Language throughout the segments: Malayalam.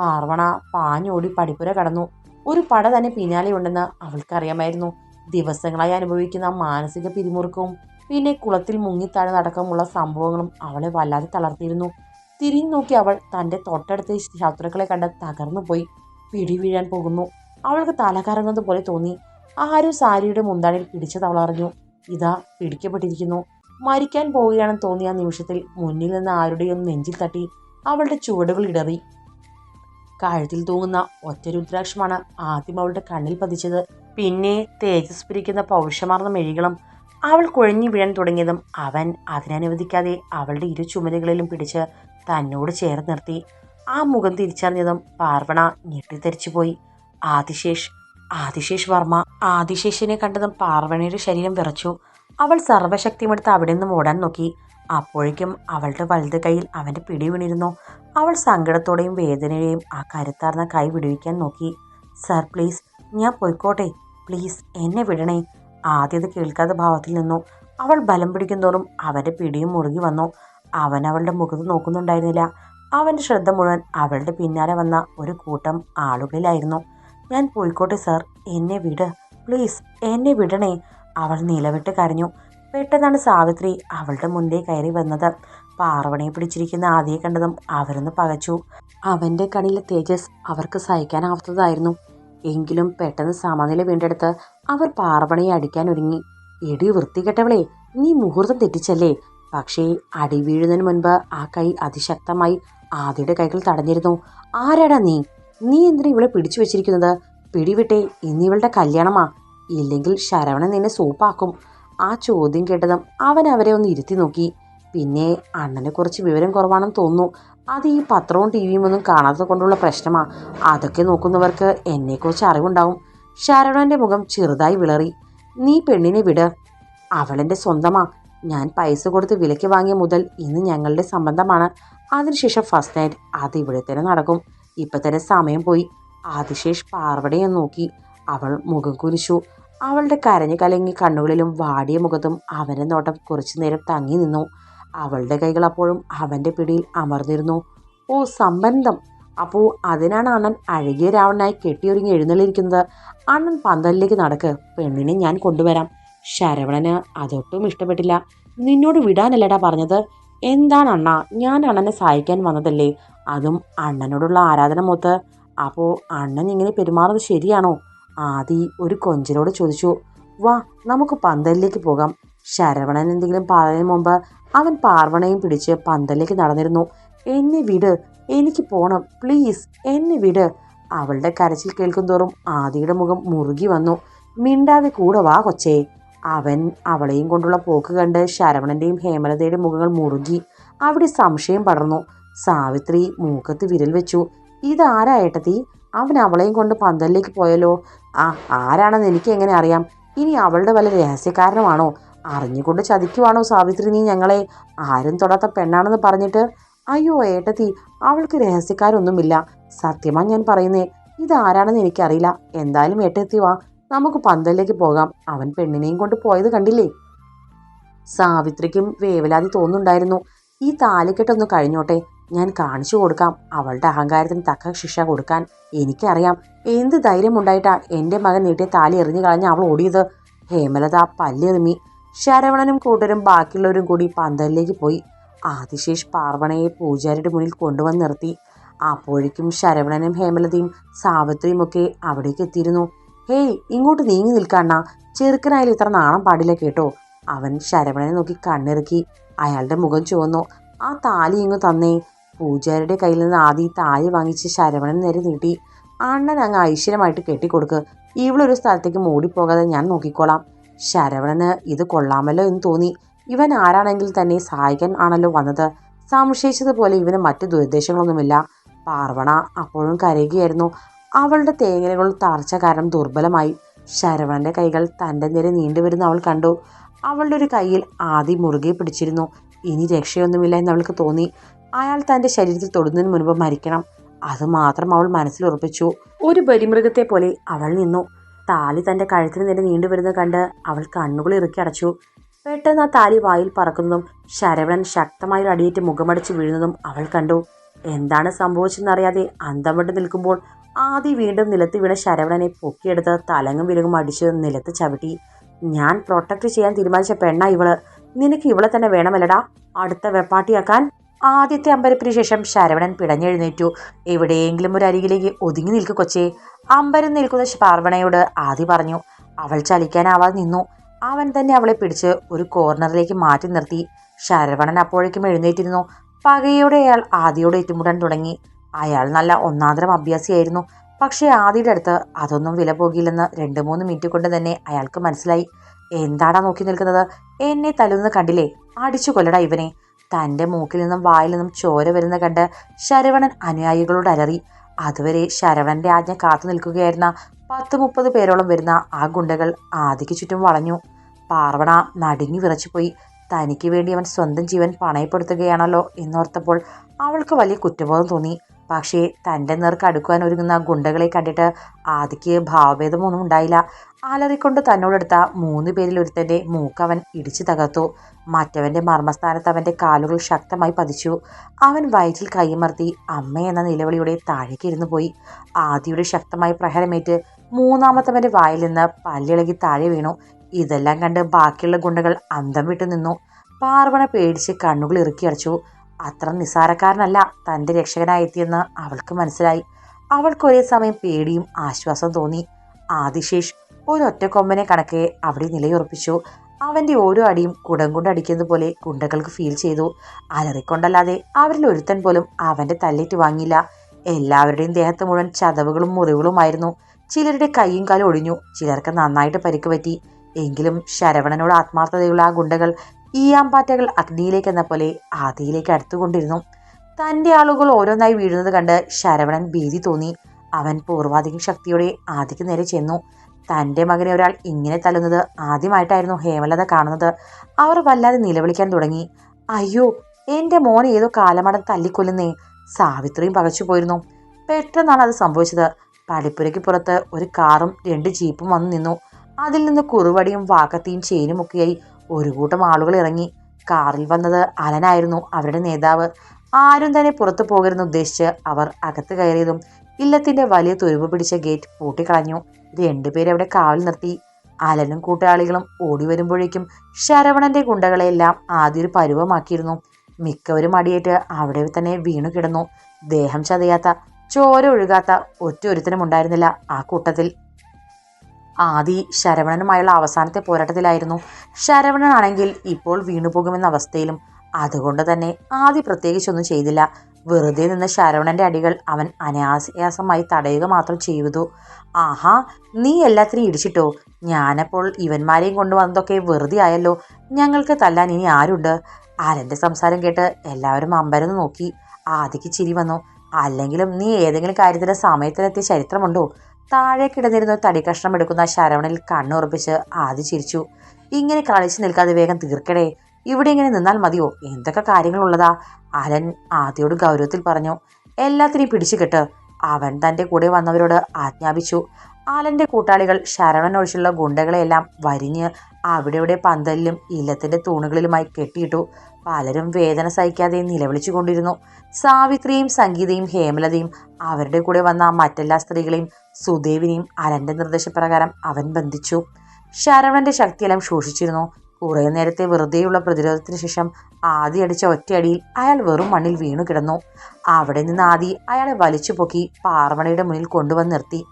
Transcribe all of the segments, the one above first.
പാർവണ പാഞ്ഞോടി പടിപ്പുര കടന്നു. ഒരു പട തന്നെ പിന്നാലെയുണ്ടെന്ന് അവൾക്കറിയാമായിരുന്നു. ദിവസങ്ങളായി അനുഭവിക്കുന്ന മാനസിക പിരിമുറുക്കവും പിന്നെ കുളത്തിൽ മുങ്ങിത്താഴ് നടക്കമുള്ള സംഭവങ്ങളും അവളെ വല്ലാതെ തളർത്തിയിരുന്നു. തിരിഞ്ഞു നോക്കി അവൾ തന്റെ തൊട്ടടുത്ത ശത്രുക്കളെ കണ്ട് തകർന്നു പോയി. പിടിവീഴാൻ പോകുന്നു. അവൾക്ക് തല കറങ്ങുന്നത് പോലെ തോന്നി. ആരും സാരിയുടെ മുന്താണിൽ പിടിച്ചത് അവൾ അറിഞ്ഞു ഇതാ പിടിക്കപ്പെട്ടിരിക്കുന്നു. മരിക്കാൻ പോവുകയാണെന്ന് തോന്നിയ നിമിഷത്തിൽ മുന്നിൽ നിന്ന് ആരുടെയും നെഞ്ചിൽ തട്ടി അവളുടെ ചുവടുകൾ ഇടറി. കഴുത്തിൽ തൂങ്ങുന്ന ഒറ്റ രുദ്രാക്ഷമാണ് ആദ്യം അവളുടെ കണ്ണിൽ പതിച്ചത്. പിന്നെ തേജസ് പിരിക്കുന്ന പൗരുഷമാർന്ന മെഴികളും അവൾ കുഴഞ്ഞു വീഴാൻ തുടങ്ങിയതും അവൻ അതിനനുവദിക്കാതെ അവളുടെ ഇരു ചുമലുകളിലും പിടിച്ച് തന്നോട് ചേർന്ന് നിർത്തി. ആ മുഖം തിരിച്ചറിഞ്ഞതും പാർവണ ഞെട്ടിത്തെറിച്ചുപോയി. ആദിശേഷ് ആദിശേഷ് വർമ്മ. ആദിശേഷിനെ കണ്ടതും പാർവണയുടെ ശരീരം വിറച്ചു. അവൾ സർവശക്തിയുമെടുത്ത് അവിടെ നിന്നും ഓടാൻ നോക്കി. അപ്പോഴേക്കും അവളുടെ വലത് കൈയിൽ അവന്റെ പിടി വീണിരുന്നു. അവൾ സങ്കടത്തോടെയും വേദനയെയും ആ കരുത്താർന്ന കൈ വിടുവിക്കാൻ നോക്കി. സർ പ്ലീസ് ഞാൻ പോയിക്കോട്ടെ. പ്ലീസ് എന്നെ വിടണേ. ആദ്യത് കേൾക്കാത്ത ഭാവത്തിൽ നിന്നു. അവൾ ബലം പിടിക്കുന്തോറും അവന്റെ പിടിയും മുറുകി വന്നു. അവൻ അവളുടെ മുഖത്ത് നോക്കുന്നുണ്ടായിരുന്നില്ല. അവന്റെ ശ്രദ്ധ മുഴുവൻ അവളുടെ പിന്നാലെ വന്ന ഒരു കൂട്ടം ആളുകളിലായിരുന്നു. ഞാൻ പോയിക്കോട്ടെ സർ. എന്നെ വിട്. പ്ലീസ് എന്നെ വിടണേ. അവൾ നിലവിട്ട് കരഞ്ഞു. പെട്ടെന്നാണ് സാവിത്രി അവളുടെ മുന്നേ കയറി വന്നത്. പാർവണയെ പിടിച്ചിരിക്കുന്ന ആദിയെ കണ്ടതും അവരൊന്ന് പകച്ചു. അവന്റെ കണിലെ തേജസ് അവർക്ക് സഹിക്കാനാവാത്തതായിരുന്നു. എങ്കിലും പെട്ടെന്ന് സമനില വീണ്ടെടുത്ത് അവർ പാർവണയെ അടിക്കാൻ ഒരുങ്ങി. എടി വൃത്തികെട്ടവളെ നീ മുഹൂർത്തം തെറ്റിച്ചല്ലേ? പക്ഷേ അടി വീഴുന്നതിന് മുൻപ് ആ കൈ അതിശക്തമായി ആദിയുടെ കൈകൾ തടഞ്ഞിരുന്നു. ആരാടാ നീ? നീ എന്തിനാ ഇവളെ പിടിച്ചു വെച്ചിരിക്കുന്നത്? പിടിവിട്ടെ ഇന്നിവളുടെ കല്യാണമാ. ഇല്ലെങ്കിൽ ശരവണൻ നിന്നെ സൂപ്പാക്കും. ആ ചോദ്യം കേട്ടതും അവൻ അവരെ ഒന്ന് ഇരുത്തി നോക്കി. പിന്നെ അണ്ണനെ കുറച്ച് വിവരം കുറവാണെന്ന് തോന്നുന്നു. അത് ഈ പത്രവും ടി വിയും ഒന്നും കാണാത്തത് കൊണ്ടുള്ള പ്രശ്നമാ. അതൊക്കെ നോക്കുന്നവർക്ക് എന്നെക്കുറിച്ച് അറിവുണ്ടാവും. ശരവണന്റെ മുഖം ചെറുതായി വിളറി. നീ പെണ്ണിനെ വിട്. അവളെന്റെ സ്വന്തമാ. ഞാൻ പൈസ കൊടുത്ത് വിലയ്ക്ക് വാങ്ങിയ മുതൽ ഇന്ന് ഞങ്ങളുടെ സംബന്ധമാണ്. അതിനുശേഷം ഫസ്റ്റ് നൈറ്റ് അത് ഇവിടെ തന്നെ നടക്കും. ഇപ്പം തന്നെ സമയം പോയി. ആദിശേഷ് പാർവടയെ നോക്കി. അവൾ മുഖം കുരിശു അവളുടെ കരഞ്ഞു കലങ്ങി കണ്ണുകളിലും വാടിയ മുഖത്തും അവന്റെ നോട്ടം കുറച്ചു നേരം തങ്ങി നിന്നു. അവളുടെ കൈകൾ അപ്പോഴും അവന്റെ പിടിയിൽ അമർന്നിരുന്നു. ഓ സംബന്ധം. അപ്പോൾ അതിനാണ് അണ്ണൻ അഴകിയ രാവണനായി കെട്ടിയൊരുങ്ങി എഴുന്നള്ളിയിരിക്കുന്നത്. അണ്ണൻ പന്തലിലേക്ക് നടക്ക്. പെണ്ണിനെ ഞാൻ കൊണ്ടുവരാം. ശരവണന് അതൊട്ടും ഇഷ്ടപ്പെട്ടില്ല. നിന്നോട് വിടാനല്ലടാ പറഞ്ഞത്. എന്താണ് അണ്ണ? ഞാൻ അണ്ണനെ സഹായിക്കാൻ വന്നതല്ലേ? അതും അണ്ണനോടുള്ള ആരാധന മൂത്ത്. അപ്പോൾ അണ്ണൻ ഇങ്ങനെ പെരുമാറുന്നത് ശരിയാണോ? ആദി ഒരു കൊഞ്ചിനോട് ചോദിച്ചു വാ നമുക്ക് പന്തലിലേക്ക് പോകാം. ശരവണൻ എന്തെങ്കിലും പറയുന്നതിന് മുമ്പ് അവൻ പാർവണയും പിടിച്ച് പന്തലിലേക്ക് നടന്നിരുന്നു. എന്നെ വിട് എനിക്ക് പോണം പ്ലീസ് എന്നെ വിട്. അവളുടെ കരച്ചിൽ കേൾക്കും തോറും ആദിയുടെ മുഖം മുറുകി വന്നു. മിണ്ടാതെ കൂടെ വാ കൊച്ചേ. അവൻ അവളെയും കൊണ്ടുള്ള പോക്ക് കണ്ട് ശരവണന്റെയും ഹേമലതയുടെയും മുഖങ്ങൾ മുറുകി. അവിടെ സംശയം പടർന്നു. സാവിത്രി മൂക്കത്ത് വിരൽ വെച്ചു. ഇതാരാ അവൻ അവളെയും കൊണ്ട് പന്തലിലേക്ക് പോയല്ലോ. ആ ആരാണെന്ന് എനിക്ക് എങ്ങനെ അറിയാം? ഇനി അവളുടെ വല്ല രഹസ്യക്കാരനുമാണോ? അറിഞ്ഞുകൊണ്ട് ചതിക്കുവാണോ സാവിത്രി നീ ഞങ്ങളെ? ആരും തൊടാത്ത പെണ്ണാണെന്ന് പറഞ്ഞിട്ട്? അയ്യോ ഏട്ടത്തി അവൾക്ക് രഹസ്യക്കാരൊന്നുമില്ല. സത്യമാ ഞാൻ പറയുന്നേ ഇതാരാണെന്ന് എനിക്കറിയില്ല. എന്തായാലും ഏട്ടത്തി വാ. നമുക്ക് പന്തലിലേക്ക് പോകാം. അവൻ പെണ്ണിനെയും കൊണ്ട് പോയത് കണ്ടില്ലേ? സാവിത്രിക്കും വേവലാതി തോന്നുന്നുണ്ടായിരുന്നു. ഈ താലിക്കെട്ടൊന്ന് കഴിഞ്ഞോട്ടെ. ഞാൻ കാണിച്ചു കൊടുക്കാം. അവളുടെ അഹങ്കാരത്തിന് തക്ക ശിക്ഷ കൊടുക്കാൻ എനിക്കറിയാം. എന്ത് ധൈര്യം ഉണ്ടായിട്ടാ എന്റെ മകൻ നീട്ടിയ താലി എറിഞ്ഞു കളഞ്ഞ് അവൾ ഓടിയത്? ഹേമലത പല്ലെറിമി ശരവണനും കൂട്ടരും ബാക്കിയുള്ളവരും കൂടി പന്തലിലേക്ക് പോയി. ആദിശേഷ് പാർവണയെ പൂജാരിയുടെ മുന്നിൽ കൊണ്ടുവന്ന് നിർത്തി. അപ്പോഴേക്കും ശരവണനും ഹേമലതയും സാവിത്രിയും ഒക്കെ അവിടേക്ക് എത്തിയിരുന്നു. ഹേയ് ഇങ്ങോട്ട് നീങ്ങി നിൽക്കണ്ണ. ചെറുക്കനായാലും ഇത്ര നാണം പാടില്ല കേട്ടോ. അവൻ ശരവണനെ നോക്കി കണ്ണിറുക്കി. അയാളുടെ മുഖം ചുവന്നു. ആ താലി ഇങ്ങ് തന്നേ? പൂജാരിയുടെ കയ്യിൽ നിന്ന് ആദ്യം താലി വാങ്ങിച്ച് ശരവണൻ നേരെ നീട്ടി. അണ്ണൻ അങ്ങ് ഐശ്വര്യമായിട്ട് കെട്ടിക്കൊടുക്ക്. ഇവളൊരു സ്ഥലത്തേക്ക് മൂടിപ്പോകാതെ ഞാൻ നോക്കിക്കോളാം. ശരവണന് ഇത് കൊള്ളാമല്ലോ എന്ന് തോന്നി. ഇവൻ ആരാണെങ്കിൽ തന്നെ സഹായിക്കാൻ ആണല്ലോ വന്നത്. സംശയിച്ചതുപോലെ ഇവന് മറ്റു ദുരുദ്ദേശങ്ങളൊന്നുമില്ല. പാർവണ അപ്പോഴും കരയുകയായിരുന്നു. അവളുടെ തേങ്ങലുകൾ തളർച്ച കാരണം ദുർബലമായി. ശരവണന്റെ കൈകൾ തന്റെ നേരെ നീണ്ടുവരുന്ന അവൾ കണ്ടു. അവളുടെ ഒരു കയ്യിൽ ആദ്യം മുറുകെ പിടിച്ചിരുന്നു. ഇനി രക്ഷയൊന്നുമില്ല എന്ന് അവൾക്ക് തോന്നി. അയാൾ തന്റെ ശരീരത്തിൽ തൊടുന്നതിന് മുൻപ് മരിക്കണം. അത് മാത്രം അവൾ മനസ്സിൽ ഉറപ്പിച്ചു. ഒരു ബലിമൃഗത്തെ പോലെ അവൾ നിന്നു. താലി തന്റെ കഴുത്തിന് നേരെ നീണ്ടുവരുന്നത് കണ്ട് അവൾ കണ്ണുകൾ ഇറുക്കി അടച്ചു. പെട്ടെന്ന് ആ താലി വായിൽ പറക്കുന്നതും ശരവണൻ ശക്തമായി ഒരു അടിയേറ്റ് മുഖമടിച്ച് വീഴുന്നതും അവൾ കണ്ടു. എന്താണ് സംഭവിച്ചെന്നറിയാതെ അന്തം വിട്ട് നിൽക്കുമ്പോൾ ആദി വീണ്ടും നിലത്ത് വീണ ശരവണനെ പൊക്കിയെടുത്ത് തലങ്ങും വിലങ്ങും അടിച്ച് നിലത്ത് ചവിട്ടി. ഞാൻ പ്രൊട്ടക്ട് ചെയ്യാൻ തീരുമാനിച്ച പെണ്ണ ഇവൾ. നിനക്ക് ഇവളെ തന്നെ വേണമല്ലടാ. അടുത്ത വെപ്പാട്ടിയാക്കാൻ. ആദ്യത്തെ അമ്പരപ്പിന് ശേഷം ശരവണൻ പിടഞ്ഞെഴുന്നേറ്റു. എവിടെയെങ്കിലും ഒരു അരികിലേക്ക് ഒതുങ്ങി നിൽക്കു കൊച്ചേ. അമ്പരം നിൽക്കുന്ന പാർവണയോട് ആദി പറഞ്ഞു അവൾ ചലിക്കാനാവാതെ നിന്നു. അവൻ തന്നെ അവളെ പിടിച്ച് ഒരു കോർണറിലേക്ക് മാറ്റി നിർത്തി. ശരവണൻ അപ്പോഴേക്കും എഴുന്നേറ്റിരുന്നു. പകയോടെ അയാൾ ആദിയോട് ഏറ്റുമുട്ടാൻ തുടങ്ങി. അയാൾ നല്ല ഒന്നാന്തരം അഭ്യാസിയായിരുന്നു. പക്ഷേ ആദിയുടെ അടുത്ത് അതൊന്നും വില പോകില്ലെന്ന് രണ്ട് മൂന്ന് മിനിറ്റ് കൊണ്ട് തന്നെ അയാൾക്ക് മനസ്സിലായി. എന്താടാ നോക്കി നിൽക്കുന്നത്? എന്നെ തലൊന്ന് കണ്ടില്ലേ? അടിച്ചു കൊല്ലടാ ഇവനെ. തന്റെ മൂക്കിൽ നിന്നും വായിൽ നിന്നും ചോര വരുന്ന കണ്ട് ശരവണൻ അനുയായികളോട് അലറി. അതുവരെ ശരവണന്റെ ആജ്ഞ കാത്തു നിൽക്കുകയായിരുന്ന പത്ത് മുപ്പത് പേരോളം വരുന്ന ആ ഗുണ്ടകൾ ആദിക്ക് ചുറ്റും വളഞ്ഞു. പാർവണ നടുങ്ങി വിറച്ചുപോയി. തനിക്ക് വേണ്ടി അവൻ സ്വന്തം ജീവൻ പണയപ്പെടുത്തുകയാണല്ലോ എന്നോർത്തപ്പോൾ അവൾക്ക് വലിയ കുറ്റബോധം തോന്നി. പക്ഷേ തന്റെ നേർക്ക് അടുക്കുവാൻ ഒരുങ്ങുന്ന ഗുണ്ടകളെ കണ്ടിട്ട് ആദിക്ക് ഭാവഭേദമൊന്നും ഉണ്ടായില്ല. അലറിക്കൊണ്ട് തന്നോടെടുത്ത മൂന്ന് പേരിൽ ഒരുത്തന്റെ മൂക്കവൻ ഇടിച്ചു തകർത്തു. മറ്റവന്റെ മർമ്മസ്ഥാനത്ത് അവന്റെ കാലുകൾ ശക്തമായി പതിച്ചു. അവൻ വയറ്റിൽ കൈമർത്തി അമ്മ എന്ന നിലവിളിയുടെ താഴേക്ക് ഇരുന്നു പോയി. ആദിയുടെ ശക്തമായി പ്രഹരമേറ്റ് മൂന്നാമത്തവന്റെ വായിൽ നിന്ന് പല്ലിളകി താഴെ വീണു. ഇതെല്ലാം കണ്ട് ബാക്കിയുള്ള ഗുണ്ടകൾ അന്തം വിട്ടു നിന്നു പാർവണ പേടിച്ച് കണ്ണുകൾ ഇറുക്കിയടച്ചു അത്ര നിസ്സാരക്കാരനല്ല. തന്റെ രക്ഷകനായെത്തിയെന്ന് അവൾക്ക് മനസ്സിലായി. അവൾക്ക് ഒരേ സമയം പേടിയും ആശ്വാസം തോന്നി. ആദിശേഷ് ഒരൊറ്റ കൊമ്പനെ കണക്കെ അവിടെ നിലയുറപ്പിച്ചു. അവന്റെ ഓരോ അടിയും കുടം കൊണ്ട് അടിക്കുന്നത് പോലെ ഗുണ്ടകൾക്ക് ഫീൽ ചെയ്തു. അലറിക്കൊണ്ടല്ലാതെ അവരിൽ ഒരുത്തൻ പോലും അവന്റെ തല്ലേറ്റ് വാങ്ങിയില്ല. എല്ലാവരുടെയും ദേഹത്ത് മുഴുവൻ ചതവുകളും മുറിവുകളുമായിരുന്നു. ചിലരുടെ കൈയും കാലും ഒടിഞ്ഞു. ചിലർക്ക് നന്നായിട്ട് പരിക്ക് പറ്റി. എങ്കിലും ശരവണനോട് ആത്മാർത്ഥതയുള്ള ആ ഗുണ്ടകൾ ഈയാമ്പാറ്റകൾ അഗ്നിയിലേക്ക് എന്ന പോലെ ആദിയിലേക്ക് അടുത്തുകൊണ്ടിരുന്നു. തന്റെ ആളുകൾ ഓരോന്നായി വീഴുന്നത് കണ്ട് ശരവണൻ ഭീതി തോന്നി. അവൻ പൂർവാധികം ശക്തിയോടെ ആദിക്ക് നേരെ ചെന്നു. തന്റെ മകനെ ഒരാൾ ഇങ്ങനെ തല്ലുന്നത് ആദ്യമായിട്ടായിരുന്നു ഹേമലത കാണുന്നത്. അവർ വല്ലാതെ നിലവിളിക്കാൻ തുടങ്ങി. അയ്യോ എന്റെ മോൻ ഏതോ കാലമടം തല്ലിക്കൊല്ലുന്നേ. സാവിത്രിയും പകച്ചു പോയിരുന്നു. പെട്ടെന്നാണ് അത് സംഭവിച്ചത്. പടിപ്പുരയ്ക്ക് പുറത്ത് ഒരു കാറും രണ്ട് ജീപ്പും വന്നു നിന്നു. അതിൽ നിന്ന് കുറുവടിയും വാക്കത്തിയും ചെയിനുമൊക്കെയായി ഒരു കൂട്ടം ആളുകൾ ഇറങ്ങി. കാറിൽ വന്നത് അലനായിരുന്നു അവരുടെ നേതാവ്. ആരും തന്നെ പുറത്തു പോകരുതെന്ന് ഉദ്ദേശിച്ച് അവർ അകത്ത് കയറിയതും ഇല്ലത്തിന്റെ വലിയ തുരുമ്പ് പിടിച്ച ഗേറ്റ് പൂട്ടിക്കളഞ്ഞു. രണ്ടുപേരവിടെ കാവൽ നിർത്തി. അലനും കൂട്ടാളികളും ഓടി വരുമ്പോഴേക്കും ശരവണന്റെ ഗുണ്ടകളെല്ലാം ആദ്യ ഒരു പരുവമാക്കിയിരുന്നു. മിക്കവരും അടിയേറ്റ് അവിടെ തന്നെ വീണു കിടന്നു. ദേഹം ചതയാത്ത ചോര ഒഴുകാത്ത ഒറ്റ ഒരുത്തനും ഉണ്ടായിരുന്നില്ല ആ കൂട്ടത്തിൽ. ആദി ശരവണനുമായുള്ള അവസാനത്തെ പോരാട്ടത്തിലായിരുന്നു ശരവണനാണെങ്കിൽ ഇപ്പോൾ വീണുപോകുമെന്ന അവസ്ഥയിലും. അതുകൊണ്ട് തന്നെ ആദി പ്രത്യേകിച്ചൊന്നും ചെയ്തില്ല. വെറുതെ നിന്ന് ശരവണന്റെ അടികൾ അവൻ അനായാസമായി തടയുക മാത്രം ചെയ്തു. ആഹാ നീ എല്ലാത്തിനും ഇടിച്ചിട്ടോ? ഞാനപ്പോൾ ഇവന്മാരെയും കൊണ്ടുവന്നതൊക്കെ വെറുതെ ആയല്ലോ. ഞങ്ങൾക്ക് തല്ലാൻ ഇനി ആരുണ്ട്? ആരന്റെ സംസാരം കേട്ട് എല്ലാവരും അമ്പരന്ന് നോക്കി. ആദിക്ക് ചിരി വന്നു. അല്ലെങ്കിലും നീ ഏതെങ്കിലും കാര്യത്തിന്റെ സമയത്തിലെത്തിയ ചരിത്രമുണ്ടോ? താഴെ കിടന്നിരുന്ന തടി കഷ്ണം എടുക്കുന്ന ശരവണിൽ കണ്ണുറപ്പിച്ച് ആദ്യ ചിരിച്ചു. ഇങ്ങനെ കളിച്ചു നിൽക്കാതെ വേഗം തീർക്കടേ. ഇവിടെ ഇങ്ങനെ നിന്നാൽ മതിയോ? എന്തൊക്കെ കാര്യങ്ങളുള്ളതാ? അലൻ ആദ്യയോട് ഗൗരവത്തിൽ പറഞ്ഞു. എല്ലാത്തിനെയും പിടിച്ചു കെട്ട്. അവൻ തന്റെ കൂടെ വന്നവരോട് ആജ്ഞാപിച്ചു. ആലന്റെ കൂട്ടാളികൾ ശരവണൻ ഒഴിച്ചുള്ള ഗുണ്ടകളെയെല്ലാം വരിഞ്ഞ് അവിടെ പന്തലിലും ഇല്ലത്തിന്റെ തൂണുകളിലുമായി കെട്ടിയിട്ടു. പലരും വേദന സഹിക്കാതെ നിലവിളിച്ചു കൊണ്ടിരുന്നു സാവിത്രിയും സംഗീതയും ഹേമലതയും അവരുടെ കൂടെ വന്ന മറ്റെല്ലാ സ്ത്രീകളെയും സുദേവിനെയും അലന്റെ നിർദ്ദേശപ്രകാരം അവൻ ബന്ധിച്ചു. ശരവണന്റെ ശക്തിയെല്ലാം ശോഷിച്ചിരുന്നു. കുറേ നേരത്തെ വെറുതെയുള്ള പ്രതിരോധത്തിന് ശേഷം ആദി അടിച്ച ഒറ്റയടിയിൽ അയാൾ വെറും മണ്ണിൽ വീണു കിടന്നു. അവിടെ നിന്ന് ആദി അയാളെ വലിച്ചു പൊക്കി പാർവണയുടെ മുന്നിൽ കൊണ്ടുവന്ന് നിർത്തി.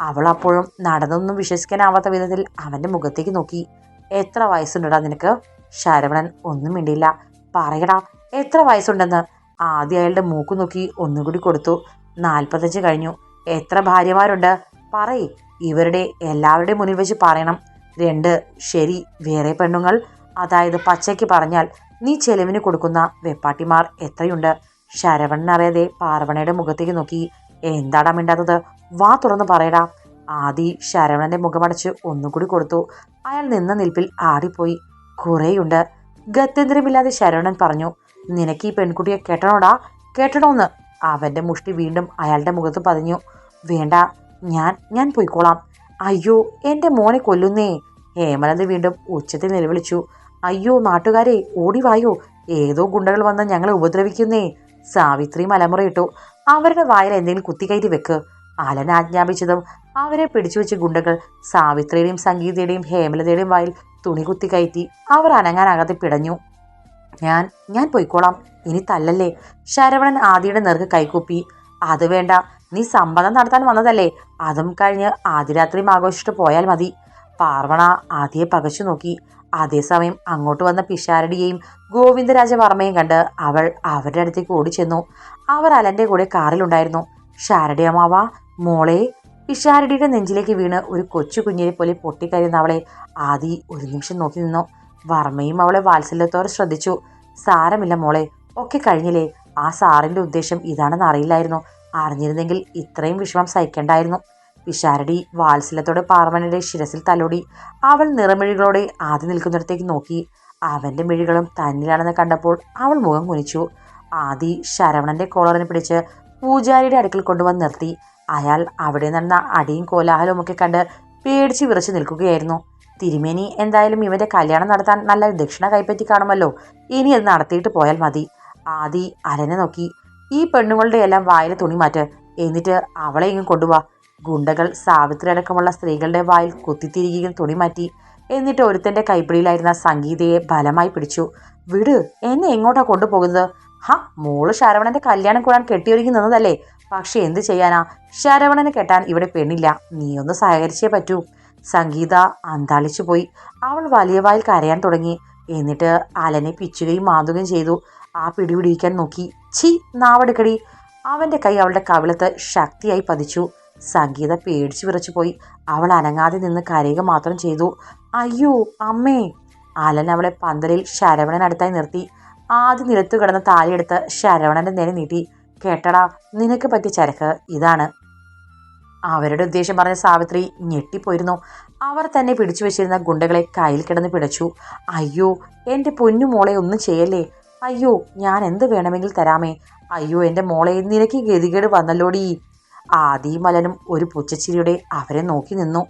അവൾ അപ്പോഴും നടന്നൊന്നും വിശ്വസിക്കാനാവാത്ത വിധത്തിൽ അവന്റെ മുഖത്തേക്ക് നോക്കി. എത്ര വയസ്സുണ്ടടാ നിനക്ക്? ശരവണൻ ഒന്നും മിണ്ടിയില്ല. പറയടാ എത്ര വയസ്സുണ്ടെന്ന്. ആദ്യം അയാളുടെ മൂക്ക് നോക്കി ഒന്നുകൂടി കൊടുത്തു. നാൽപ്പത്തഞ്ച് കഴിഞ്ഞു. എത്ര ഭാര്യമാരുണ്ട്? പറയ്. ഇവരുടെ എല്ലാവരുടെയും മുന്നിൽ വെച്ച് പറയണം. രണ്ട് ശരി വേറെ പെണ്ണുങ്ങൾ. അതായത് പച്ചയ്ക്ക് പറഞ്ഞാൽ നീ ചെലവിന് കൊടുക്കുന്ന വെപ്പാട്ടിമാർ എത്രയുണ്ട്? ശരവണ്ണറിയാതെ പാർവണയുടെ മുഖത്തേക്ക് നോക്കി. എന്താടാ മിണ്ടാത്തത്? വാ തുറന്ന് പറയടാ. ആദി ശരവണന്റെ മുഖമടച്ച് ഒന്നുകൂടി കൊടുത്തു. അയാൾ നിന്ന നിൽപ്പിൽ ആടിപ്പോയി. കുറേയുണ്ട്. ഗത്യന്തരമില്ലാതെ ശരവണൻ പറഞ്ഞു നിനക്ക് ഈ പെൺകുട്ടിയെ കെട്ടണോടാ? കെട്ടണോന്ന്. അവന്റെ മുഷ്ടി വീണ്ടും അയാളുടെ മുഖത്ത് പതിഞ്ഞു. വേണ്ട ഞാൻ ഞാൻ പോയിക്കോളാം. അയ്യോ എന്റെ മോനെ കൊല്ലുന്നേ. ഹേമനന്ദ് വീണ്ടും ഉച്ചത്തിൽ നിലവിളിച്ചു. അയ്യോ നാട്ടുകാരെ ഓടിവായോ ഏതോ ഗുണ്ടകൾ വന്ന് ഞങ്ങളെ ഉപദ്രവിക്കുന്നേ. സാവിത്രി മലമുറയിട്ടു. അവരുടെ വായിൽ എന്തെങ്കിലും കുത്തിക്കയറ്റി വെക്ക്. അലൻ ആജ്ഞാപിച്ചതും അവരെ പിടിച്ചു വെച്ച ഗുണ്ടകൾ സാവിത്രിയുടെയും സംഗീതയുടെയും ഹേമലതയുടെയും വായിൽ തുണി കുത്തി കയറ്റി അവർ അനങ്ങാനാകാതെ പിടഞ്ഞു. ഞാൻ ഞാൻ പോയിക്കോളാം. ഇനി തല്ലല്ലേ? ശരവണൻ ആദിയുടെ നേർക്ക് കൈകൂപ്പി. അത് വേണ്ട. നീ സമ്മതം നടത്താൻ വന്നതല്ലേ. അതും കഴിഞ്ഞ് ആദ്യരാത്രിയും ആഘോഷിച്ചിട്ട് പോയാൽ മതി പാർവണ ആദിയെ പകച്ചു നോക്കി. അതേസമയം അങ്ങോട്ട് വന്ന പിഷാരടിയെയും ഗോവിന്ദരാജവർമ്മയും കണ്ട് അവൾ അവരുടെ അടുത്തേക്ക് ഓടിച്ചെന്നു. അവർ അലന്റെ കൂടെ കാറിലുണ്ടായിരുന്നു. അമ്മാവ മോളെ പിഷാരടിയുടെ നെഞ്ചിലേക്ക് വീണ് ഒരു കൊച്ചു കുഞ്ഞിനെ പോലെ പൊട്ടിക്കരയുന്ന അവളെ ആദി ഒരു നിമിഷം നോക്കി നിന്നു. വർമ്മയും അവളെ വാത്സല്യത്തോടെ ശ്രദ്ധിച്ചു. സാരമില്ല മോളെ ഒക്കെ കഴിഞ്ഞില്ലേ? ആ സാറിന്റെ ഉദ്ദേശം ഇതാണെന്ന് അറിയില്ലായിരുന്നു. അറിഞ്ഞിരുന്നെങ്കിൽ ഇത്രയും വിഷമം സഹിക്കേണ്ടായിരുന്നു. പിഷാരടി വാത്സല്യത്തോടെ പാർവനയുടെ ശിരസിൽ തലോടി. അവൾ നിറമിഴികളോടെ ആദ്യം നിൽക്കുന്നിടത്തേക്ക് നോക്കി. അവന്റെ മിഴികളും തന്നിലാണെന്ന് കണ്ടപ്പോൾ അവൾ മുഖം കുനിച്ചു. ആദി ശരവണന്റെ കോളറിനെ പിടിച്ച് പൂജാരിയുടെ അടുക്കൽ കൊണ്ടുവന്ന് നിർത്തി. അയാൾ അവിടെ നടന്ന അടിയും കോലാഹലവും ഒക്കെ കണ്ട് പേടിച്ച് വിറച്ച് നിൽക്കുകയായിരുന്നു. തിരുമേനി എന്തായാലും ഇവന്റെ കല്യാണം നടത്താൻ നല്ല ദക്ഷിണ കൈപ്പറ്റി കാണുമല്ലോ. ഇനി അത് നടത്തിയിട്ട് പോയാൽ മതി. ആദി അലനെ നോക്കി. ഈ പെണ്ണുങ്ങളുടെ എല്ലാം വായിൽ തുണി മാറ്റ്. എന്നിട്ട് അവളെ ഇങ്ങും കൊണ്ടുപോവാ ഗുണ്ടകൾ സാവിത്രി അടക്കമുള്ള സ്ത്രീകളുടെ വായിൽ കുത്തിത്തിരികയും തുണി മാറ്റി. എന്നിട്ട് ഒരുത്തന്റെ കൈപ്പിടിയിലായിരുന്ന സംഗീതയെ ബലമായി പിടിച്ചു. വിട് എന്നെ എങ്ങോട്ടാ കൊണ്ടുപോകുന്നത്? ഹ മോൾ ശരവണന്റെ കല്യാണം കൂടാൻ കെട്ടിയൊരുങ്ങി നിന്നതല്ലേ? പക്ഷെ എന്തു ചെയ്യാനാ? ശരവണനെ കെട്ടാൻ ഇവിടെ പെണ്ണില്ല. നീ ഒന്ന് സഹകരിച്ചേ പറ്റൂ. സംഗീത അന്താളിച്ചു പോയി. അവൾ വലിയ വായിൽ കരയാൻ തുടങ്ങി. എന്നിട്ട് അലനെ പിച്ചുകയും മാന്തുകയും ചെയ്തു. ആ പിടിപിടിയിക്കാൻ നോക്കി. ഛി നാവെടുക്കടി. അവന്റെ കൈ അവളുടെ കവിളത്ത് ശക്തിയായി പതിച്ചു. സംഗീത പേടിച്ചു വിറച്ചു പോയി അവൾ അനങ്ങാതെ നിന്ന് കരയുക മാത്രം ചെയ്തു. അയ്യോ അമ്മേ. അലൻ അവളെ പന്തലിൽ ശരവണനടുത്തായി നിർത്തി. ആദ്യം നിലത്തു കിടന്ന താലിയെടുത്ത് ശരവണന്റെ നേരെ നീട്ടി. കേട്ടടാ നിനക്ക് പറ്റിയ ചരക്ക് ഇതാണ്. അവരുടെ ഉദ്ദേശം പറഞ്ഞ സാവിത്രി ഞെട്ടിപ്പോയിരുന്നു. അവർ തന്നെ പിടിച്ചു വെച്ചിരുന്ന ഗുണ്ടകളെ കയ്യിൽ കിടന്ന് പിടച്ചു. അയ്യോ എന്റെ പൊന്നു മോളെ ഒന്നും ചെയ്യല്ലേ? അയ്യോ ഞാൻ എന്ത് വേണമെങ്കിൽ തരാമേ? അയ്യോ എന്റെ മോളെ നിനക്ക് ഗതികേട് വന്നല്ലോടീ. ആദിയും മലനും ഒരു പുച്ചച്ചിരിയുടെ അവരെ നോക്കി നിന്നു.